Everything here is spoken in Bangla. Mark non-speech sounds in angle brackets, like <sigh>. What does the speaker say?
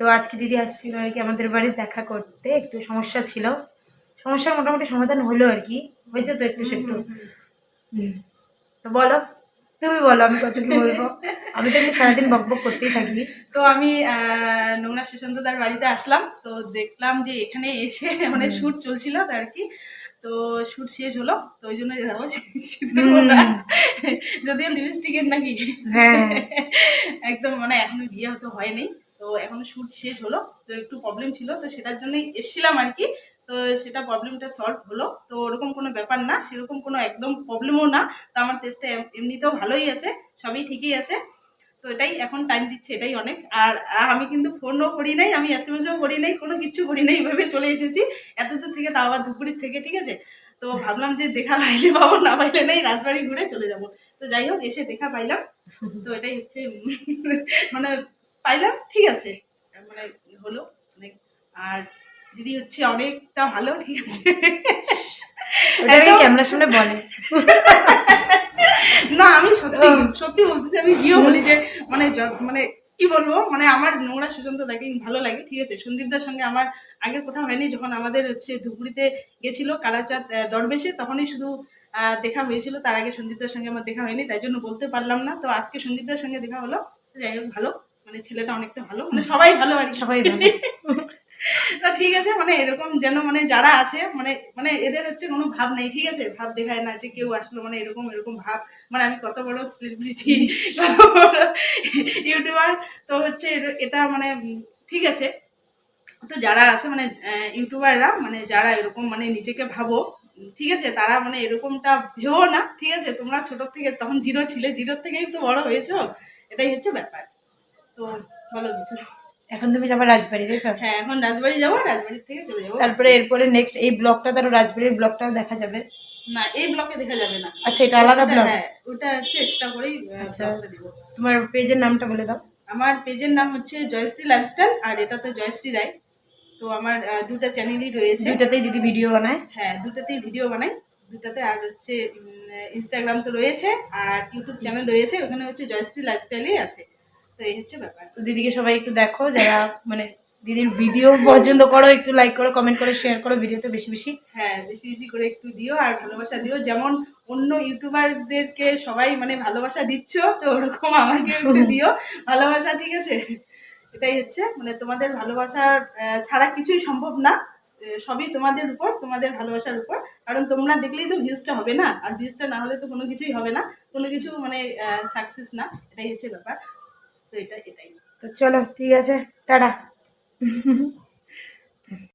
তো আজকে দিদি আসছিল আর কি আমাদের বাড়ি দেখা করতে একটু সমস্যা ছিল। সমস্যার মোটামুটি সমাধান হলো আর কি হয়েছে তো একটু একটু তো বলো তুমি বলো আমি কত কি বলব? আমি তো এমনি সারাদিন বক বক করতেই থাকি। তো আমি নোংরা সুশান্তদার বাড়িতে আসলাম। তো দেখলাম যে এখানে এসে মানে শ্যুট চলছিল তো আর কি। তো শ্যুট শেষ হলো তো ওই জন্য যাব। যদিও লিপস্টিকের নাকি। হ্যাঁ। একদম মানে এখনও বিয়ে হতে হয়নি। এখনও শ্যুট শেষ হলো, তো একটু প্রবলেম ছিল, তো সেটার জন্যই এসেছিলাম আর কি তো সেটা প্রবলেমটা সলভ হলো। তো ওরকম কোনো ব্যাপার না, সেরকম কোনো একদম প্রবলেমও না। তো আমার টেস্টটা এমনিতেও ভালোই আছে, সবই ঠিকই আছে। তো এটাই এখন টাইম দিচ্ছে, এটাই অনেক। আর আমি কিন্তু ফোনও করি নাই, আমি এস এম এসও করি নাই, কোনো কিছু করি নাই এইভাবে চলে এসেছি। এত দূর থেকে, তাও আবার ধুপুরির থেকে, ঠিক আছে? তো ভাবলাম যে দেখা পাইলে পাবো, না পাইলে নেই, রাজবাড়ি ঘুরে চলে যাব। তো যাই হোক, এসে দেখা পাইলাম। তো এটাই হচ্ছে মানে পাইলাম ঠিক আছে। মানে হলো অনেক আর দিদি হচ্ছে অনেকটা ভালো ঠিক আছে। ক্যামেরার সামনে বলে? না আমি সত্যি সত্যি বলতেছি আমি গিয়েও বলি যে মানে মানে কি বলব মানে আমার নোংরা সুশান্ত ভালো লাগে ঠিক আছে। সন্দীপদার সঙ্গে আমার আগে কোথাও হয়নি যখন আমাদের হচ্ছে ধুপুরিতে গেছিল কালাচাঁদ দরবেশে তখনই শুধু দেখা হয়েছিল। তার আগে সন্দীপদার সঙ্গে আমার দেখা হয়নি তাই জন্য বলতে পারলাম না। তো আজকে সন্দীপদার সঙ্গে দেখা হলো যাই হোক ভালো। মানে ছেলেটা অনেকটা ভালো মানে সবাই ভালো আর কি। সবাই ভালো। <laughs> তো ঠিক আছে মানে এরকম যেন মানে যারা আছে মানে মানে এদের হচ্ছে কোনো ভাব নেই ঠিক আছে? ভাব দেখায় না যে কেউ আসলো মানে এরকম এরকম ভাব। মানে আমি কত বড় সেলিব্রিটি ইউটিউবার তো হচ্ছে এটা মানে ঠিক আছে। তো যারা আছে মানে ইউটিউবাররা মানে যারা এরকম মানে নিজেকে ভাবো ঠিক আছে? তারা মানে এরকমটা ভেও না ঠিক আছে? তোমরা ছোট থেকে তখন জিরো ছিলে জিরোর থেকেই তো বড় হয়েছো এটাই হচ্ছে ব্যাপার। তো ভালো কিছু এখন তুমি যাবে রাজবাড়ি তাই তো? হ্যাঁ এখন রাজবাড়ি যাব রাজবাড়ির থেকে চলে যাব। তারপরে এরপরে নেক্সট এই ব্লগটা তারও রাজবাড়ির ব্লগটাও দেখা যাবে। না এই ব্লকে দেখা যাবে না। আচ্ছা এটা আলাদা ব্লগ? হ্যাঁ ওটা হচ্ছে এক্সট্রা করেই আচ্ছা। ব্লগটা দিব। তোমার পেজের নামটা বলে দাও। আমার পেজের নাম হচ্ছে জয়শ্রী লাইফস্টাইল আর এটা তো জয়শ্রী রায়। তো আমার দুটা চ্যানেলই রয়েছে। দুইটাতেই দিদি ভিডিও বানায়। হ্যাঁ দুটাতেই ভিডিও বানাই দুটাতে আর হচ্ছে ইনস্টাগ্রাম তো রয়েছে আর ইউটিউব চ্যানেল রয়েছে ওখানে হচ্ছে জয়শ্রী লাইফস্টাইলই আছে। তো এই হচ্ছে ব্যাপার। তো দিদিকে সবাই একটু দেখো যারা মানে দিদির ভিডিও পছন্দ করো একটু লাইক করো কমেন্ট করো শেয়ার করো ভিডিওতে বেশি বেশি। হ্যাঁ বেশি বেশি করে একটু দিও আর ভালোবাসা দিও। যেমন অন্য ইউটিউবারদেরকে সবাই মানে ভালোবাসা দিচ্ছ তো ওরকম আমাকে একটু <laughs> দিও। ভালোবাসা ঠিক আছে? এটাই হচ্ছে। মানে তোমাদের ভালোবাসার আহ, ছাড়া কিছুই সম্ভব না। সবই তোমাদের উপর তোমাদের ভালোবাসার উপর। কারণ তোমরা দেখলেই তো ভিউজটা হবে না। আর ভিউজটা না হলে তো কোনো কিছুই হবে না। কোনো কিছু মানে সাকসেস না। এটাই হচ্ছে ব্যাপার। তো এটা এটাই। তো চলো ঠিক আছে টাটা।